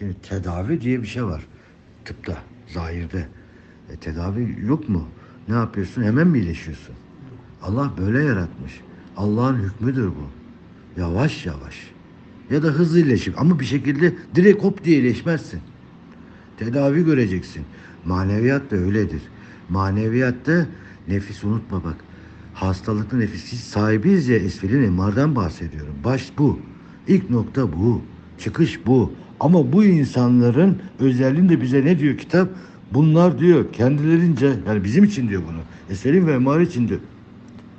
Şimdi tedavi diye bir şey var. Tıpta, zahirde. E, tedavi yok mu? Ne yapıyorsun? Hemen mi iyileşiyorsun? Allah böyle yaratmış. Allah'ın hükmüdür bu. Yavaş yavaş. Ya da hızlı iyileşip ama bir şekilde direkt hop diye iyileşmezsin. Tedavi göreceksin. Maneviyat da öyledir. Maneviyatta nefis unutma bak. Hastalıklı nefis Siz sahibiyiz ya esfelin emardan bahsediyorum. Baş bu. İlk nokta bu. Çıkış bu. Ama bu insanların özelliğinde bize ne diyor kitap? Bunlar diyor kendilerince yani bizim için diyor bunu. Esfelin ve emar için diyor.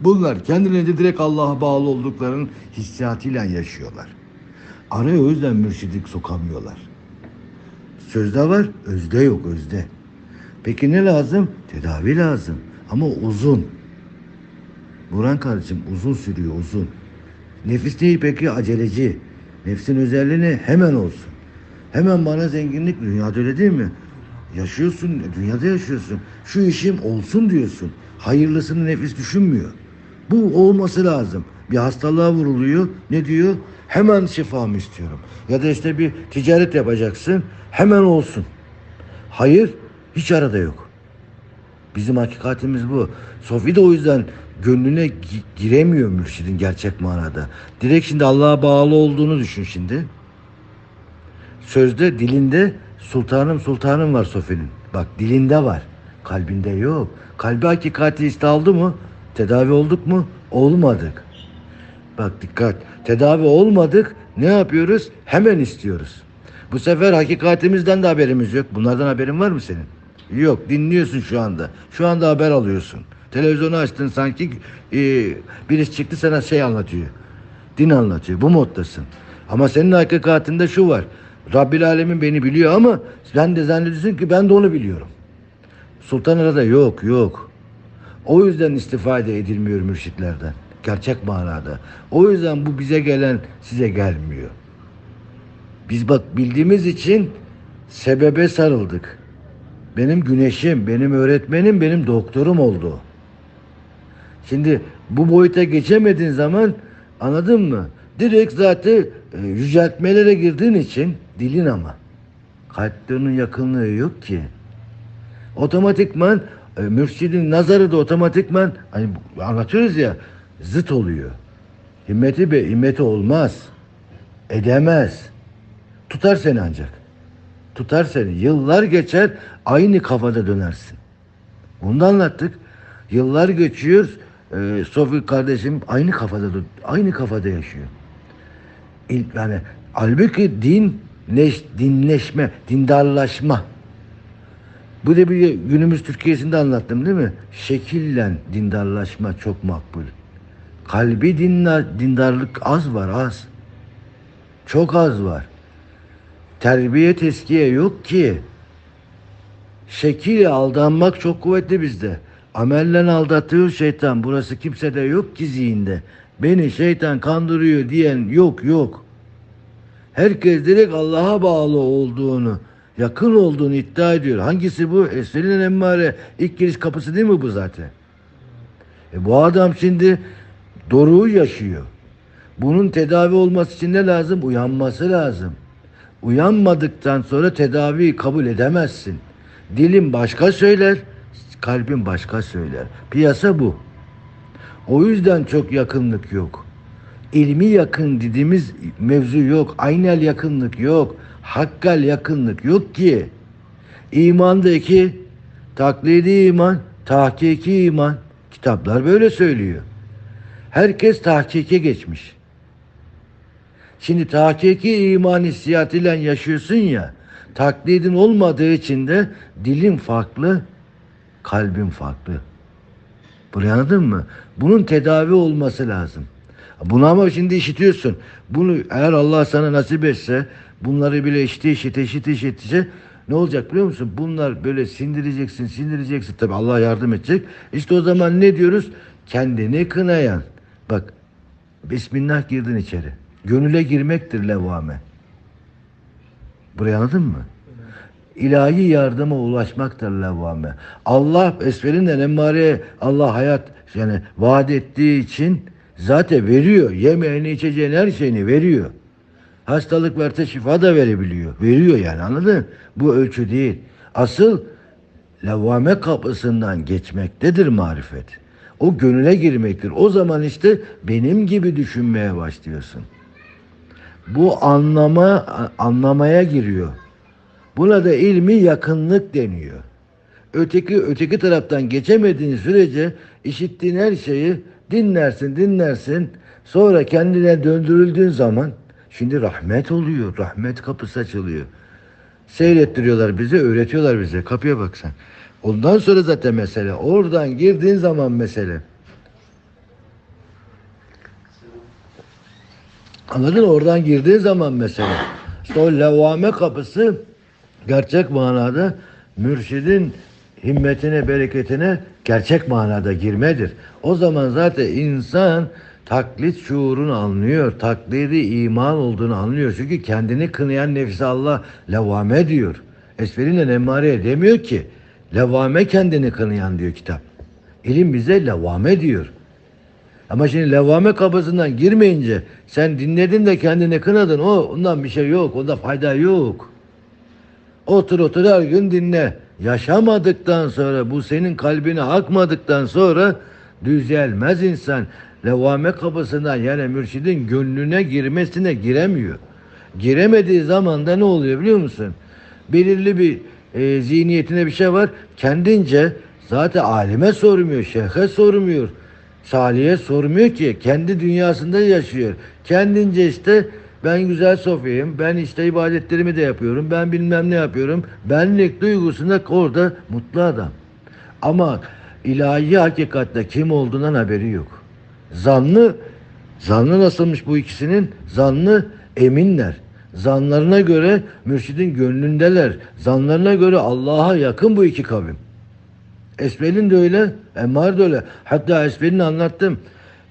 Bunlar kendilerince direkt Allah'a bağlı olduklarının hissiyatıyla yaşıyorlar. Araya o yüzden mürşidik sokamıyorlar. Sözde var, özde yok özde. Peki ne lazım? Tedavi lazım. Ama uzun. Buran kardeşim uzun sürüyor uzun. Nefis değil peki aceleci. Nefsin özelliğini hemen olsun. Hemen bana zenginlik dünyada öyle değil mi? Yaşıyorsun, dünyada yaşıyorsun. Şu işim olsun diyorsun. Hayırlısını nefis düşünmüyor. Bu olması lazım. Bir hastalığa vuruluyor. Ne diyor? Hemen şifamı istiyorum. Ya da işte bir ticaret yapacaksın. Hemen olsun. Hayır hiç arada yok. Bizim hakikatimiz bu. Sofi de o yüzden gönlüne gi- giremiyor mürşidin gerçek manada. Direkt şimdi Allah'a bağlı olduğunu düşün şimdi. Sözde dilinde sultanım sultanım var Sofi'nin. Bak dilinde var. Kalbinde yok. Kalbi hakikati iste aldı mı? Tedavi olduk mu? Olmadık. Bak dikkat. Tedavi olmadık. Ne yapıyoruz? Hemen istiyoruz. Bu sefer hakikatimizden de haberimiz yok. Bunlardan haberin var mı senin? Yok. Dinliyorsun şu anda. Şu anda haber alıyorsun. Televizyonu açtın sanki e, birisi çıktı sana şey anlatıyor. Din anlatıyor. Bu moddasın. Ama senin hakikatinde şu var. Rabbil Alemin beni biliyor ama sen de zannediyorsun ki ben de onu biliyorum. Sultan arada yok yok. O yüzden istifade edilmiyor mürşitlerden. Gerçek manada. O yüzden bu bize gelen size gelmiyor. Biz bak bildiğimiz için sebebe sarıldık. Benim güneşim, benim öğretmenim, benim doktorum oldu. Şimdi bu boyuta geçemediğin zaman anladın mı? Direkt zaten e, yüceltmelere girdiğin için dilin ama. Kalplerinin yakınlığı yok ki. Otomatikman e, mürşidin nazarı da otomatikman hani anlatıyoruz ya zıt oluyor. Himmeti be himmeti olmaz. Edemez. Tutar seni ancak. Tutar seni. Yıllar geçer aynı kafada dönersin. Bunu da anlattık. Yıllar geçiyor. E, Sofi kardeşim aynı kafada aynı kafada yaşıyor. Yani halbuki din leş, dinleşme, dindarlaşma. Bu da bir günümüz Türkiye'sinde anlattım değil mi? Şekillen dindarlaşma çok makbul. Kalbi dinler, dindarlık az var az. Çok az var. Terbiye teskiye yok ki. Şekil aldanmak çok kuvvetli bizde. Amelle aldatıyor şeytan. Burası kimsede yok ki zihinde. Beni şeytan kandırıyor diyen yok yok. Herkes direkt Allah'a bağlı olduğunu, yakın olduğunu iddia ediyor. Hangisi bu? Esrinin emmare. İlk giriş kapısı değil mi bu zaten? E bu adam şimdi doruğu yaşıyor. Bunun tedavi olması için ne lazım? Uyanması lazım. Uyanmadıktan sonra tedaviyi kabul edemezsin. Dilin başka söyler, kalbin başka söyler. Piyasa bu. O yüzden çok yakınlık yok. İlmi yakın dediğimiz mevzu yok. Aynel yakınlık yok. Hakkal yakınlık yok ki. İmandaki taklidi iman, tahkiki iman. Kitaplar böyle söylüyor. Herkes tahkike geçmiş. Şimdi tahkiki iman hissiyatıyla yaşıyorsun ya. Taklidin olmadığı için de dilin farklı, kalbin farklı. Burayı anladın mı? Bunun tedavi olması lazım. Bunu ama şimdi işitiyorsun. Bunu eğer Allah sana nasip etse bunları bile işite işite işite işite ne olacak biliyor musun? Bunlar böyle sindireceksin, sindireceksin. Tabi Allah yardım edecek. İşte o zaman ne diyoruz? Kendini kınayan. Bak Bismillah girdin içeri. Gönüle girmektir levvame. Burayı anladın mı? İlahi yardıma ulaşmaktır levvame. Allah esferinden emmare Allah hayat yani vaat ettiği için zaten veriyor. Yemeğini içeceğini her şeyini veriyor. Hastalık verse şifa da verebiliyor. Veriyor yani anladın? mı? Bu ölçü değil. Asıl levvame kapısından geçmektedir marifet. O gönüle girmektir. O zaman işte benim gibi düşünmeye başlıyorsun. Bu anlama anlamaya giriyor. Buna da ilmi yakınlık deniyor. Öteki öteki taraftan geçemediğin sürece işittiğin her şeyi dinlersin, dinlersin. Sonra kendine döndürüldüğün zaman şimdi rahmet oluyor. Rahmet kapısı açılıyor. Seyrettiriyorlar bize, öğretiyorlar bize. Kapıya bak sen. Ondan sonra zaten mesele. Oradan girdiğin zaman mesele. Anladın? Oradan girdiğin zaman mesele. İşte o levvame kapısı gerçek manada mürşidin himmetine, bereketine gerçek manada girmedir. O zaman zaten insan taklit şuurunu anlıyor. Taklidi iman olduğunu anlıyor. Çünkü kendini kınayan nefsi Allah levvame diyor. Esferine nemmareye demiyor ki. Levvame kendini kınayan diyor kitap. İlim bize levvame diyor. Ama şimdi levvame kapısından girmeyince sen dinledin de kendini kınadın. O ondan bir şey yok. Onda fayda yok. Otur otur her gün dinle. Yaşamadıktan sonra bu senin kalbine akmadıktan sonra düz gelmez insan. Levvame kapısından yani mürşidin gönlüne girmesine giremiyor. Giremediği zaman da ne oluyor biliyor musun? Belirli bir e, zihniyetine bir şey var. Kendince zaten alime sormuyor, şeyhe sormuyor. Salih'e sormuyor ki. Kendi dünyasında yaşıyor. Kendince işte ben güzel sofyayım. Ben işte ibadetlerimi de yapıyorum. Ben bilmem ne yapıyorum. Benlik duygusunda orada mutlu adam. Ama ilahi hakikatte kim olduğundan haberi yok. Zanlı, zanlı nasılmış bu ikisinin? Zanlı eminler. Zanlarına göre mürşidin gönlündeler. Zanlarına göre Allah'a yakın bu iki kavim. Esbel'in de öyle, Emmar da öyle. Hatta Esbel'ini anlattım.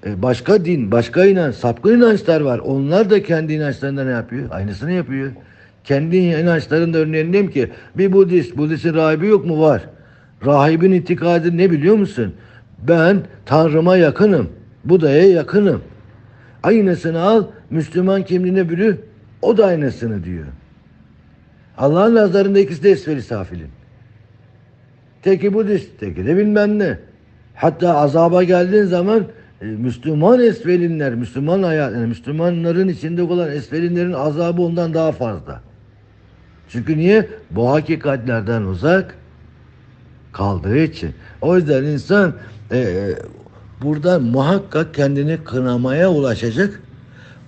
E, Başka din, başka inanç, sapkın inançlar var. Onlar da kendi inançlarında ne yapıyor? Aynısını yapıyor. Kendi inançlarında örneğin diyeyim ki bir Budist, Budist'in rahibi yok mu? Var. Rahibin itikadı ne biliyor musun? Ben Tanrı'ma yakınım. Buda'ya yakınım. Aynısını al, Müslüman kimliğine bürü, o da aynısını diyor. Allah'ın nazarında ikisi de esferi safilin. Teki Budist, teki de bilmem ne. Hatta azaba geldiğin zaman Müslüman esfelinler, Müslüman hayat, yani Müslümanların içinde olan esfelinlerin azabı ondan daha fazla. Çünkü niye? Bu hakikatlerden uzak kaldığı için. O yüzden insan e, e, burada muhakkak kendini kınamaya ulaşacak.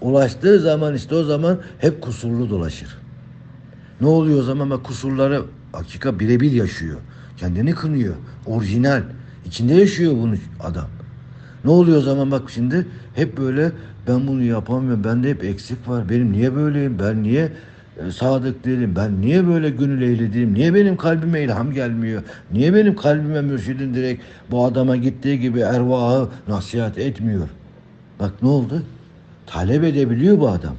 Ulaştığı zaman işte o zaman hep kusurlu dolaşır. Ne oluyor o zaman? Bak kusurları hakika birebir yaşıyor. Kendini kınıyor. Orijinal. İçinde yaşıyor bunu adam. Ne oluyor o zaman bak şimdi hep böyle ben bunu yapamıyorum. Bende hep eksik var. Benim niye böyleyim? Ben niye e, sadık değilim? Ben niye böyle gönül ehli değilim? Niye benim kalbime ilham gelmiyor? Niye benim kalbime mürşidin direkt bu adama gittiği gibi ervahı nasihat etmiyor? Bak ne oldu? Talep edebiliyor bu adam.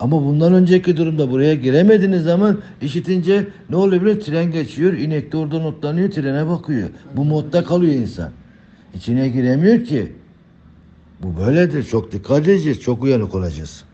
Ama bundan önceki durumda buraya giremediğiniz zaman işitince ne oluyor? Tren geçiyor, inek de oradan otlanıyor, trene bakıyor. Bu modda kalıyor insan. İçine giremiyor ki. Bu böyledir. Çok dikkat edeceğiz, çok uyanık olacağız.